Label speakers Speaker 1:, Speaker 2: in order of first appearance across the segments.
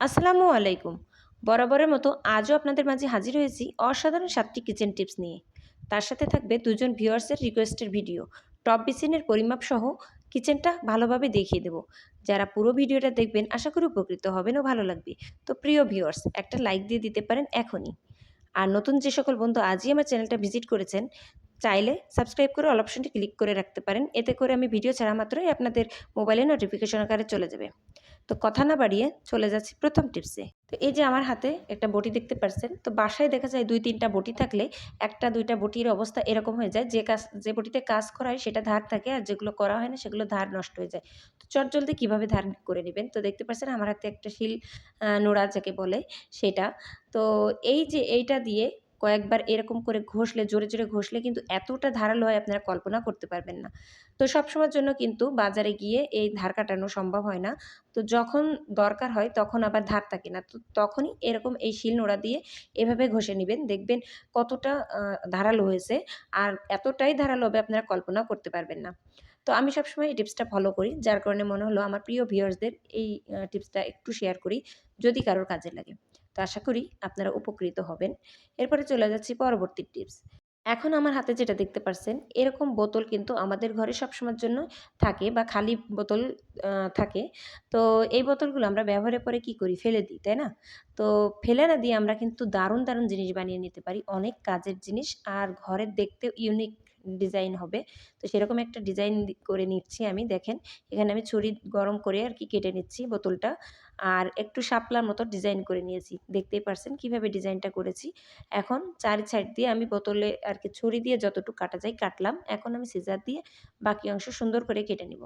Speaker 1: আসসালামু আলাইকুম। বরাবরের মতো আজও আপনাদের মাঝে হাজির হয়েছি অসাধারণ সাতটি কিচেন টিপস নিয়ে। তার সাথে থাকবে দুজন ভিউয়ার্সের রিকোয়েস্টের ভিডিও। টপ বেসিনের পরিমাপ সহ কিচেনটা ভালোভাবে দেখিয়ে দেব। যারা পুরো ভিডিওটা দেখবেন, আশা করি উপকৃত হবেন ও ভালো লাগবে। তো প্রিয় ভিউয়ার্স, একটা লাইক দিয়ে দিতে পারেন এখনই। আর নতুন যে সকল বন্ধু আজই আমার চ্যানেলটা ভিজিট করেছেন চাইলে সাবস্ক্রাইব করে অল অপশনটি ক্লিক করে রাখতে পারেন। এতে করে আমি ভিডিও ছাড়া মাত্রই আপনাদের মোবাইলে নোটিফিকেশন আকারে চলে যাবে। তো কথা না বাড়িয়ে চলে যাচ্ছি প্রথম টিপসে তো এই যে আমার হাতে একটা বটি দেখতে পাচ্ছেন তো বাসায় দেখা যায় দুই তিনটা বটি থাকলে একটা দুইটা বটির অবস্থা এরকম হয়ে যায়, যে কাজ, যে বটিতে কাজ করা হয় সেটা ধার থাকে আর যেগুলো করা হয় না সেগুলো ধার নষ্ট হয়ে যায়। তো চট জলদি কীভাবে ধার করে নেবেন? তো দেখতে পাচ্ছেন আমার হাতে একটা শিল নোড়া যাকে বলে সেটা। তো এই যে এইটা দিয়ে কয়েকবার এরকম করে ঘষলে, জোরে জোরে ঘষলে কিন্তু এতটা ধারালো হয় আপনারা কল্পনা করতে পারবেন না। তো সবসময়ের জন্য কিন্তু বাজারে গিয়ে এই ধার কাটানো সম্ভব হয় না। তো যখন দরকার হয় তখন আবার ধার থাকে না। তো তখনই এরকম এই শিল নোড়া দিয়ে এভাবে ঘষে নেবেন। দেখবেন কতটা ধারালো হয়েছে। আর এতটাই ধারালো হবে আপনারা কল্পনা করতে পারবেন না। তো আমি সবসময় এই টিপসটা ফলো করি। যার কারণে মনে হলো আমার প্রিয় ভিউয়ার্সদের এই টিপসটা একটু শেয়ার করি, যদি কারোর কাজে লাগে। তো আশা করি আপনারা উপকৃত হবেন। এরপরে চলে যাচ্ছি পরবর্তী টিপস। এখন আমার হাতে যেটা দেখতে পাচ্ছেন এরকম বোতল কিন্তু আমাদের ঘরে সবসময়ের জন্য থাকে বা খালি বোতল থাকে। তো এই বোতলগুলো আমরা ব্যবহারের পরে কি করি? ফেলে দিই, তাই না? তো ফেলে না দিয়ে আমরা কিন্তু দারুণ দারুণ জিনিস বানিয়ে নিতে পারি। অনেক কাজের জিনিস। আর ঘরের দেখতেও ইউনিক ডিজাইন হবে। তো সেরকম একটা ডিজাইন করে নিচ্ছি আমি, দেখেন। এখানে আমি ছুরি গরম করে আর কি কেটে নিচ্ছি বোতলটা। আর একটু শাপলার মতো ডিজাইন করে নিয়েছি। দেখতেই পারছেন কীভাবে ডিজাইনটা করেছি। এখন চারি সাইড দিয়ে আমি বোতলে আর কি ছুরি দিয়ে যতটুকু কাটা যায় কাটলাম। এখন আমি সিজার দিয়ে বাকি অংশ সুন্দর করে কেটে নিব।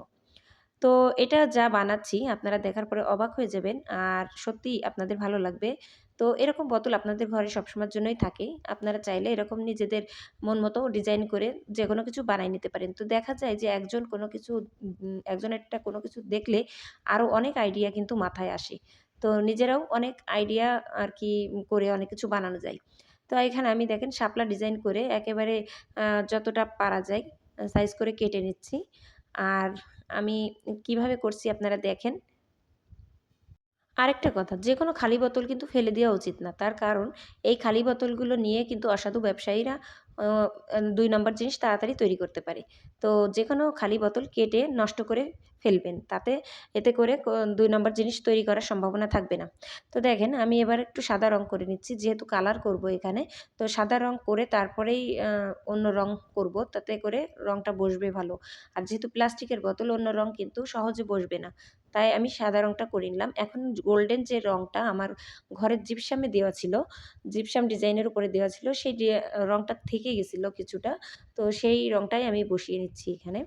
Speaker 1: তো এটা যা বানাচ্ছি, আপনারা দেখার পরে অবাক হয়ে যাবেন। আর সত্যি আপনাদের ভালো লাগবে। তো এরকম বোতল আপনাদের ঘরে সবসময়ের জন্যই থাকে। আপনারা চাইলে এরকম নিজেদের মন মতো ডিজাইন করে যে কোনো কিছু বানাই নিতে পারেন। তো দেখা যায় যে একজন কোনো কিছু একজন একটা কোনো কিছু দেখলে আরও অনেক আইডিয়া কিন্তু মাথায় আসে। তো নিজেরাও অনেক আইডিয়া আর কি করে অনেক কিছু বানানো যায়। তো এখানে আমি দেখেন শাপলা ডিজাইন করে একেবারে যতটা পারা যায় সাইজ করে কেটে নিচ্ছি। আর আমি কীভাবে করছি আপনারা দেখেন। আরেকটা কথা যে কোনো খালি বোতল কিন্তু ফেলে দেওয়া উচিত না। তার কারণ, এই খালি বোতলগুলো নিয়ে কিন্তু অসাধু ব্যবসায়ীরা দুই নম্বর জিনিস তাড়াতাড়ি তৈরি করতে পারে। তো যে কোনো খালি বোতল কেটে নষ্ট করে ফেলবেন। তাতে এতে করে দুই নম্বর জিনিস তৈরি করার সম্ভাবনা থাকবে না। তো দেখেন, আমি এবার একটু সাদা রং করে নিচ্ছি, যেহেতু কালার করব এখানে। তো সাদা রং করে তারপরেই অন্য রং করব, তাতে করে রংটা বসবে ভালো। আর যেহেতু প্লাস্টিকের বোতল, অন্য রং কিন্তু সহজে বসবে না। তাই আমি সাদা রংটা করে নিলাম। এখন গোল্ডেন যে রংটা আমার ঘরের জিপসামে দেওয়া ছিল, জিপসাম ডিজাইনের উপরে দেওয়া ছিল, সেই রংটা থেকে গেছিল কিছুটা। তো সেই রংটাই আমি বসিয়ে নিচ্ছি এখানে।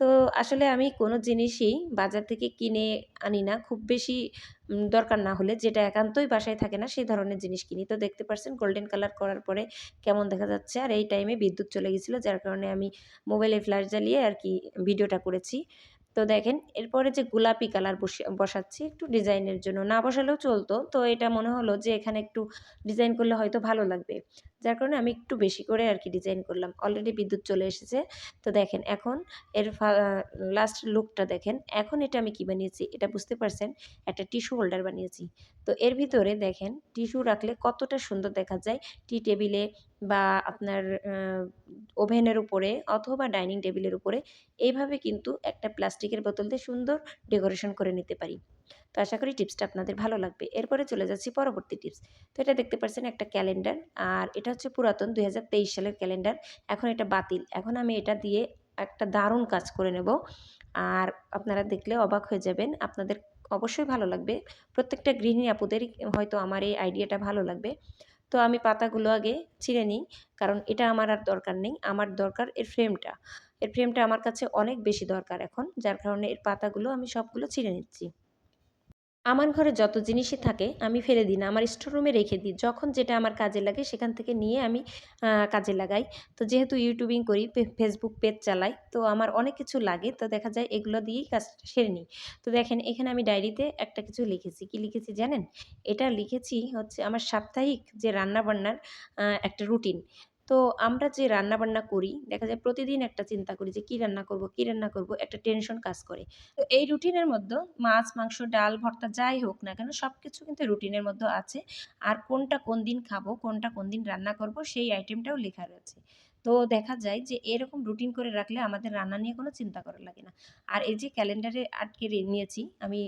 Speaker 1: তো আসলে আমি কোনো জিনিসই বাজার থেকে কিনে আনি না। খুব বেশি দরকার না হলে যেটা একান্তই বাসায় থাকে না সেই ধরনের জিনিস কিনি। তো দেখতে পাচ্ছেন গোল্ডেন কালার করার পরে কেমন দেখা যাচ্ছে? আর এই টাইমে বিদ্যুৎ চলে গেছিল, যার কারণে আমি মোবাইলে ফ্ল্যাশ জ্বালিয়ে আর কি ভিডিওটা করেছি। তো দেখেন, এরপরে যে গোলাপি কালার বসাচ্ছি একটু ডিজাইনের জন্য। না বসালেও চলতো। তো এটা মনে হলো যে এখানে একটু ডিজাইন করলে হয়তো ভালো লাগবে। যার কারণে আমি একটু বেশি করে আর কি ডিজাইন করলাম। অলরেডি বিদ্যুৎ চলে এসেছে। তো দেখেন এখন এর লাস্ট লুকটা দেখেন। এখন এটা আমি কি বানিয়েছি? এটা বুঝতে পারছেন? একটা টিস্যু হোল্ডার বানিয়েছি। তো এর ভিতরে দেখেন টিস্যু রাখলে কতটা সুন্দর দেখা যায়। টি টেবিলে বা আপনার ওভেনের উপরে অথবা ডাইনিং টেবিলের উপরে। এইভাবে কিন্তু একটা প্লাস্টিকের বোতল দিয়ে সুন্দর ডেকোরেশন করে নিতে পারি। তো আশা করি টিপসটা আপনাদের ভালো লাগবে। এরপরে চলে যাচ্ছি পরবর্তী টিপস তো এটা দেখতে পাচ্ছেন একটা ক্যালেন্ডার আর এটা হচ্ছে পুরাতন দুই হাজার তেইশ সালের ক্যালেন্ডার এখন এটা বাতিল। এখন আমি এটা দিয়ে একটা দারুণ কাজ করে নেব। আর আপনারা দেখলে অবাক হয়ে যাবেন, আপনাদের অবশ্যই ভালো লাগবে। প্রত্যেকটা গৃহিণী আপুদেরই হয়তো আমার এই আইডিয়াটা ভালো লাগবে। তো আমি পাতাগুলো আগে ছিঁড়ে নিই, কারণ এটা আমার আর দরকার নেই। আমার দরকার এর ফ্রেমটা এর ফ্রেমটা আমার কাছে অনেক বেশি দরকার এখন, যার কারণে এর পাতাগুলো আমি সবগুলো ছিঁড়ে নিচ্ছি। আমার ঘরে যত জিনিসই থাকে, আমি ফেলে দিই না। আমার স্টোর রুমে রেখে দিই। যখন যেটা আমার কাজে লাগে, সেখান থেকে নিয়ে আমি কাজে লাগাই। তো যেহেতু ইউটিউবিং করি ফেসবুক পেজ চালাই, তো আমার অনেক কিছু লাগে। তো দেখা যায় এগুলো দিয়েই কাজটা সেরে নিই। তো দেখেন, এখানে আমি ডায়েরিতে একটা কিছু লিখেছি। কি লিখেছি জানেন? এটা লিখেছি হচ্ছে আমার সাপ্তাহিক যে রান্না বান্নার একটা রুটিন তো আমরা যে রান্না বান্না করি, দেখা যায় প্রতিদিন একটা চিন্তা করি যে কি রান্না করব, কি রান্না করব, একটা টেনশন কাজ করে। তো এই রুটিনের মধ্যে মাছ, মাংস, ডাল, ভর্তা যাই হোক না কেন সব কিছু কিন্তু রুটিনের মধ্যে আছে। আর কোনটা কোন দিন খাব, কোনটা কোন দিন রান্না করব, সেই আইটেমটাও লেখা রয়েছে। তো দেখা যায় যে, এরকম রুটিন করে রাখলে আমাদের রান্না নিয়ে কোনো চিন্তা করা লাগে না। আর এই যে ক্যালেন্ডারে আটকে নিয়েছি আমি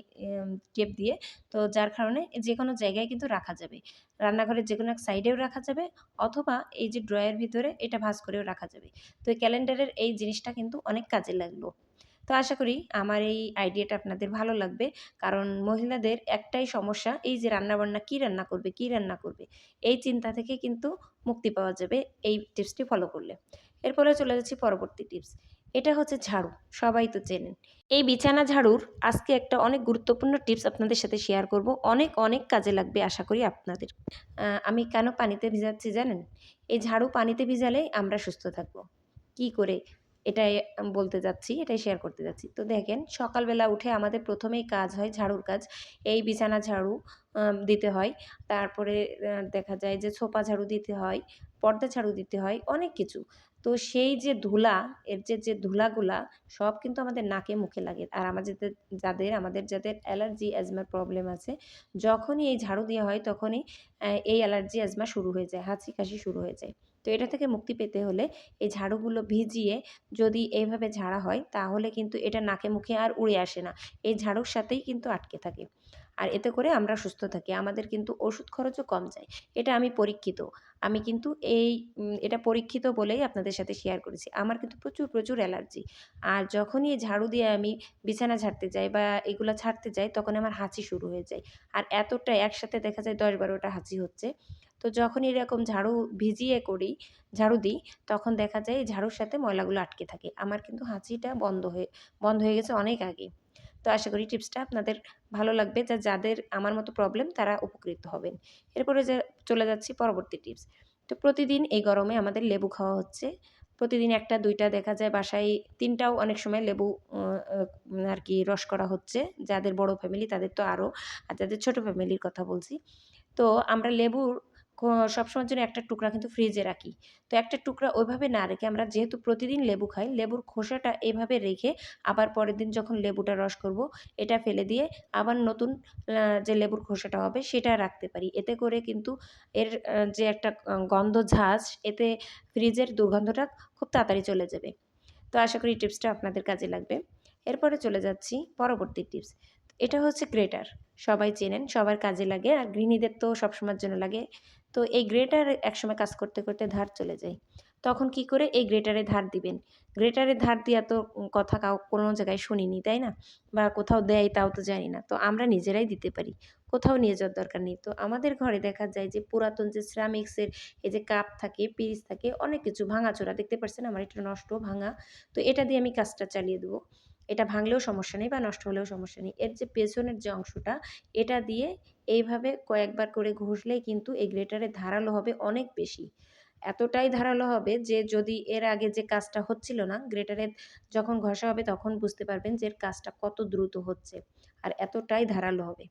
Speaker 1: টেপ দিয়ে, তো যার কারণে যে কোনো জায়গায় কিন্তু রাখা যাবে। রান্নাঘরের যে কোনো এক সাইডেও রাখা যাবে অথবা এই যে ড্রয়ের ভিতরে এটা ভাঁজ করেও রাখা যাবে। তো এই ক্যালেন্ডারের এই জিনিসটা কিন্তু অনেক কাজে লাগল। তো আশা করি আমার এই আইডিয়াটা আপনাদের ভালো লাগবে। কারণ মহিলাদের একটাই সমস্যা, এই যে রান্নাবান্না কী রান্না করবে, কী রান্না করবে, এই চিন্তা থেকে কিন্তু মুক্তি পাওয়া যাবে এই টিপসটি ফলো করলে। এরপরে চলে যাচ্ছি পরবর্তী টিপস, এটা হচ্ছে ঝাড়ু, সবাই তো চেনেন। এই বিছানা ঝাড়ুর আজকে একটা অনেক গুরুত্বপূর্ণ টিপস আপনাদের সাথে শেয়ার করব, অনেক অনেক কাজে লাগবে আশা করি আপনাদের। আমি কেন পানিতে ভিজাচ্ছি জানেন? এই ঝাড়ু পানিতে ভিজালেই আমরা সুস্থ থাকব। কি করে? এটাই বলতে যাচ্ছি, এটাই শেয়ার করতে যাচ্ছি। তো দেখেন, সকালবেলা উঠে আমাদের প্রথমেই কাজ হয় ঝাড়ুর কাজ। এই বিছানা ঝাড়ু দিতে হয়। তারপরে দেখা যায় যে ছোপা ঝাড়ু দিতে হয়, পর্দা ঝাড়ু দিতে হয়, অনেক কিছু। তো সেই যে ধুলা, এর যে যে ধুলাগুলা, সব কিন্তু আমাদের নাকে মুখে লাগে। আর আমাদের যাদের আমাদের যাদের অ্যালার্জি অ্যাজমার প্রবলেম আছে, যখনই এই ঝাড়ু দেওয়া হয়, তখনই এই অ্যালার্জি অ্যাজমা শুরু হয়ে যায় হাঁচি কাশি শুরু হয়ে যায়। তো এটা থেকে মুক্তি পেতে হলে এই ঝাড়ুগুলো ভিজিয়ে যদি এইভাবে ঝাড়া হয়, তাহলে কিন্তু এটা নাকে মুখে আর উড়ে আসে না। এই ঝাড়ুর সাথেই কিন্তু আটকে থাকে। আর এতে করে আমরা সুস্থ থাকি। আমাদের কিন্তু ওষুধ খরচও কম যায়। এটা আমি পরীক্ষিত। আমি কিন্তু এই এটা পরীক্ষিত বলেই আপনাদের সাথে শেয়ার করেছি। আমার কিন্তু প্রচুর প্রচুর অ্যালার্জি আর যখনই এই ঝাড়ু দিয়ে আমি বিছানা ঝাড়তে যাই বা এগুলো ছাড়তে যাই, তখন আমার হাঁচি শুরু হয়ে যায়। আর এতটা একসাথে দেখা যায় দশ বারোটা হাঁচি হচ্ছে। তো যখন এরকম ঝাড়ু ভিজিয়ে করি, ঝাড়ু দিই, তখন দেখা যায় ঝাড়ুর সাথে ময়লাগুলো আটকে থাকে। আমার কিন্তু হাঁচিটা বন্ধ হয়ে বন্ধ হয়ে গেছে অনেক আগে। তো আশা করি টিপসটা আপনাদের ভালো লাগবে যা যাদের আমার মতো প্রবলেম তারা উপকৃত হবেন। এরপরে যে চলে যাচ্ছি পরবর্তী টিপস। তো প্রতিদিন এই গরমে আমাদের লেবু খাওয়া হচ্ছে। প্রতিদিন একটা, দুইটা দেখা যায় বাসায়, তিনটাও অনেক সময় লেবু আর কি রস করা হচ্ছে। যাদের বড় ফ্যামিলি তাদের তো আরও আর যাদের ছোট ফ্যামিলির কথা বলছি। তো আমরা লেবুর সবসময়ের জন্য একটা টুকরা কিন্তু ফ্রিজে রাখি। তো একটা টুকরা ওইভাবে না রেখে আমরা যেহেতু প্রতিদিন লেবু খাই, লেবুর খোসাটা এভাবে রেখে আবার পরের দিন যখন লেবুটা রস করব, এটা ফেলে দিয়ে আবার নতুন যে লেবুর খোসাটা হবে সেটা রাখতে পারি। এতে করে কিন্তু এর যে একটা গন্ধ ঝাঁজ, এতে ফ্রিজের দুর্গন্ধটা খুব তাড়াতাড়ি চলে যাবে। তো আশা করি টিপসটা আপনাদের কাজে লাগবে। এরপরে চলে যাচ্ছি পরবর্তী টিপস এটা হচ্ছে গ্রেটার সবাই চেনেন, সবার কাজে লাগে আর গৃহিণীদের তো সবসময়ের জন্য লাগে। তো এই গ্রেটার একসময় কাজ করতে করতে ধার চলে যায়। তখন কি করে এই গ্রেটারে ধার দিবেন? গ্রেটারে ধার দেওয়া তো কথা কাউ, কোনো জায়গায় শুনিনি, তাই না? বা কোথাও দেয় তাও তো জানি না। তো আমরা নিজেরাই দিতে পারি। কোথাও নিয়ে যাওয়ার দরকার নেই। তো আমাদের ঘরে দেখা যায় যে পুরাতন যে সিরামিক্সের এই যে কাপ থাকে পিস থাকে, অনেক কিছু ভাঙাচোরা। দেখতে পাচ্ছেন আমার এটা নষ্ট, ভাঙা। তো এটা দিয়ে আমি কাজটা চালিয়ে দেবো। এটা ভাঙলেও সমস্যা নেই বা নষ্ট হলেও সমস্যা নেই। এর যে পেছনের যে অংশটা, এটা দিয়ে এইভাবে কয়েকবার করে ঘষলেই কিন্তু এই গ্রেটারে ধারালো হবে অনেক বেশি। এতটাই ধারালো হবে যে যদি এর আগে যে কাজটা হচ্ছিল না গ্রেটারে যখন ঘষা হবে তখন বুঝতে পারবেন যে এর কাজটা কত দ্রুত হচ্ছে আর এতটাই ধারালো হবে।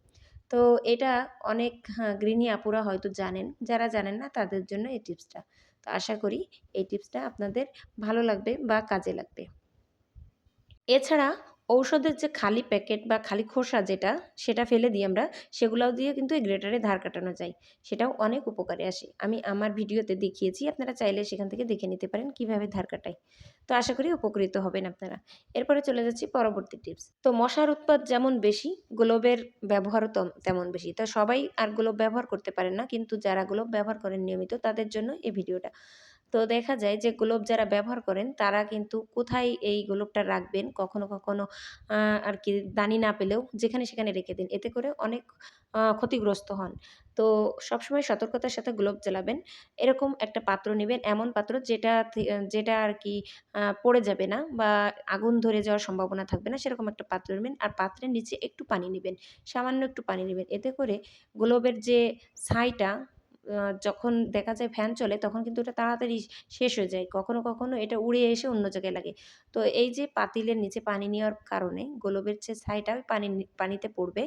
Speaker 1: তো এটা অনেক হ্যাঁ, গৃহিণী আপুরা হয়তো জানেন যারা জানেন না তাদের জন্য এই টিপসটা। তো আশা করি এই টিপসটা আপনাদের ভালো লাগবে বা কাজে লাগবে। এছাড়া ঔষধের যে খালি প্যাকেট বা খালি খোসা যেটা, সেটা ফেলে দিই আমরা। সেগুলোও দিয়ে কিন্তু এই গ্রেটারে ধার কাটানো যায়। সেটাও অনেক উপকারে আসে। আমি আমার ভিডিওতে দেখিয়েছি, আপনারা চাইলে সেখান থেকে দেখে নিতে পারেন কীভাবে ধার কাটাই। তো আশা করি উপকৃত হবেন আপনারা। এরপরে চলে যাচ্ছি পরবর্তী টিপস। তো মশার উৎপাদ যেমন বেশি, গ্লোবের ব্যবহারও তম- তেমন বেশি। তো সবাই আর গ্লোব ব্যবহার করতে পারেন না, কিন্তু যারা গ্লোব ব্যবহার করেন নিয়মিত, তাদের জন্য এই ভিডিওটা। তো দেখা যায় যে গ্লোব যারা ব্যবহার করেন, তারা কিন্তু কোথায় এই গ্লোবটা রাখবেন, কখনো কখনো আর কি দানি না পেলেও যেখানে সেখানে রেখে দিন। এতে করে অনেক ক্ষতিগ্রস্ত হন। তো সবসময় সতর্কতার সাথে গ্লোব জ্বালাবেন। এরকম একটা পাত্র নেবেন, এমন পাত্র যেটা যেটা আর কি পড়ে যাবে না বা আগুন ধরে যাওয়ার সম্ভাবনা থাকবে না, সেরকম একটা পাত্র নেবেন। আর পাত্রের নিচে একটু পানি নেবেন, সামান্য একটু পানি নেবেন। এতে করে গ্লোবের যে ছাইটা যখন দেখা যায় ফ্যান চলে, তখন কিন্তু ওটা তাড়াতাড়ি শেষ হয়ে যায়। কখনো কখনো এটা উড়ে এসে অন্য জায়গায় লাগে। তো এই যে পাতিলের নিচে পানি নেওয়ার কারণে গোলবের যে ছাইটা পানি পানিতে পড়বে।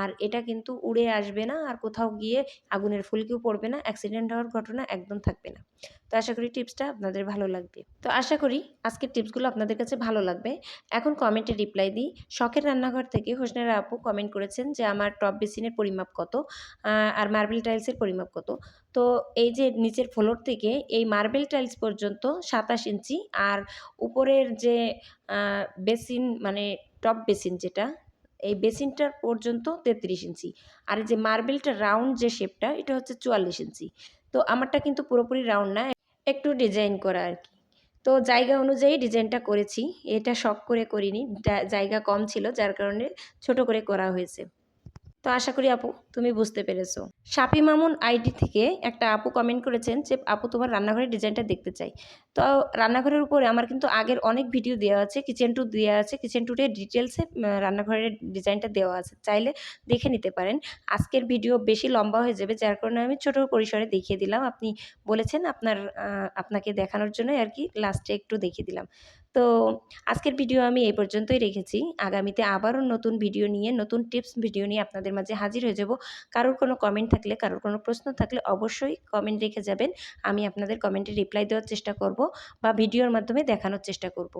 Speaker 1: আর এটা কিন্তু উড়ে আসবে না, আর কোথাও গিয়ে আগুনের ফুলকিও পড়বে না, অ্যাক্সিডেন্ট হওয়ার ঘটনা একদম থাকবে না। তো আশা করি টিপসটা আপনাদের ভালো লাগবে। তো আশা করি আজকের টিপসগুলো আপনাদের কাছে ভালো লাগবে। এখন কমেন্টে রিপ্লাই দিই। শখের রান্নাঘর থেকে হোসনারা আপু কমেন্ট করেছেন যে, আমার টপ বেসিনের পরিমাপ কত? আর মার্বেল টাইলসের পরিমাপ কত? তো এই যে নিচের ফ্লোর থেকে এই মার্বেল টাইলস পর্যন্ত সাতাশ ইঞ্চি আর উপরের যে বেসিন মানে টপ বেসিন যেটা, এই বেসিনটার পর্যন্ত তেত্রিশ ইঞ্চি। আর যে মার্বেলটা রাউন্ড যে শেপটা এটা হচ্ছে চুয়াল্লিশ ইঞ্চি। তো আমারটা কিন্তু পুরোপুরি রাউন্ড না, একটু ডিজাইন করা আর কি। তো জায়গা অনুযায়ী ডিজাইনটা করেছি, এটা শখ করে করিনি জায়গা কম ছিল, যার কারণে ছোট করে করা হয়েছে। তো আশা করি আপু, তুমি বুঝতে পেরেছ। শাপি মামুন আইডি থেকে একটা আপু কমেন্ট করেছেন যে, আপু, তোমার রান্নাঘরের ডিজাইনটা দেখতে চাই। তো রান্নাঘরের উপরে আমার কিন্তু আগের অনেক ভিডিও দেওয়া আছে কিচেন টু দেওয়া আছে কিচেন ট্যুরের ডিটেলসে রান্নাঘরের ডিজাইনটা দেওয়া আছে। চাইলে দেখে নিতে পারেন। আজকের ভিডিও বেশি লম্বা হয়ে যাবে, যার কারণে আমি ছোট পরিসরে দেখিয়ে দিলাম। আপনি বলেছেন আপনার আপনাকে দেখানোর জন্য আর কি লাস্টে একটু দেখিয়ে দিলাম। তো আজকের ভিডিও আমি এই পর্যন্তই রেখেছি। আগামীতে আবারও নতুন ভিডিও নিয়ে, নতুন টিপস ভিডিও নিয়ে আপনাদের মাঝে হাজির হয়ে যাব। কারোর কোনো কমেন্ট থাকলে, কারোর কোনো প্রশ্ন থাকলে অবশ্যই কমেন্ট রেখে যাবেন। আমি আপনাদের কমেন্টে রিপ্লাই দেওয়ার চেষ্টা করব বা ভিডিওর মাধ্যমে দেখানোর চেষ্টা করব।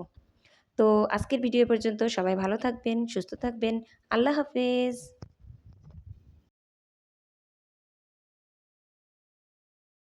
Speaker 1: তো আজকের ভিডিও পর্যন্ত সবাই ভালো থাকবেন, সুস্থ থাকবেন। আল্লাহ হাফেজ।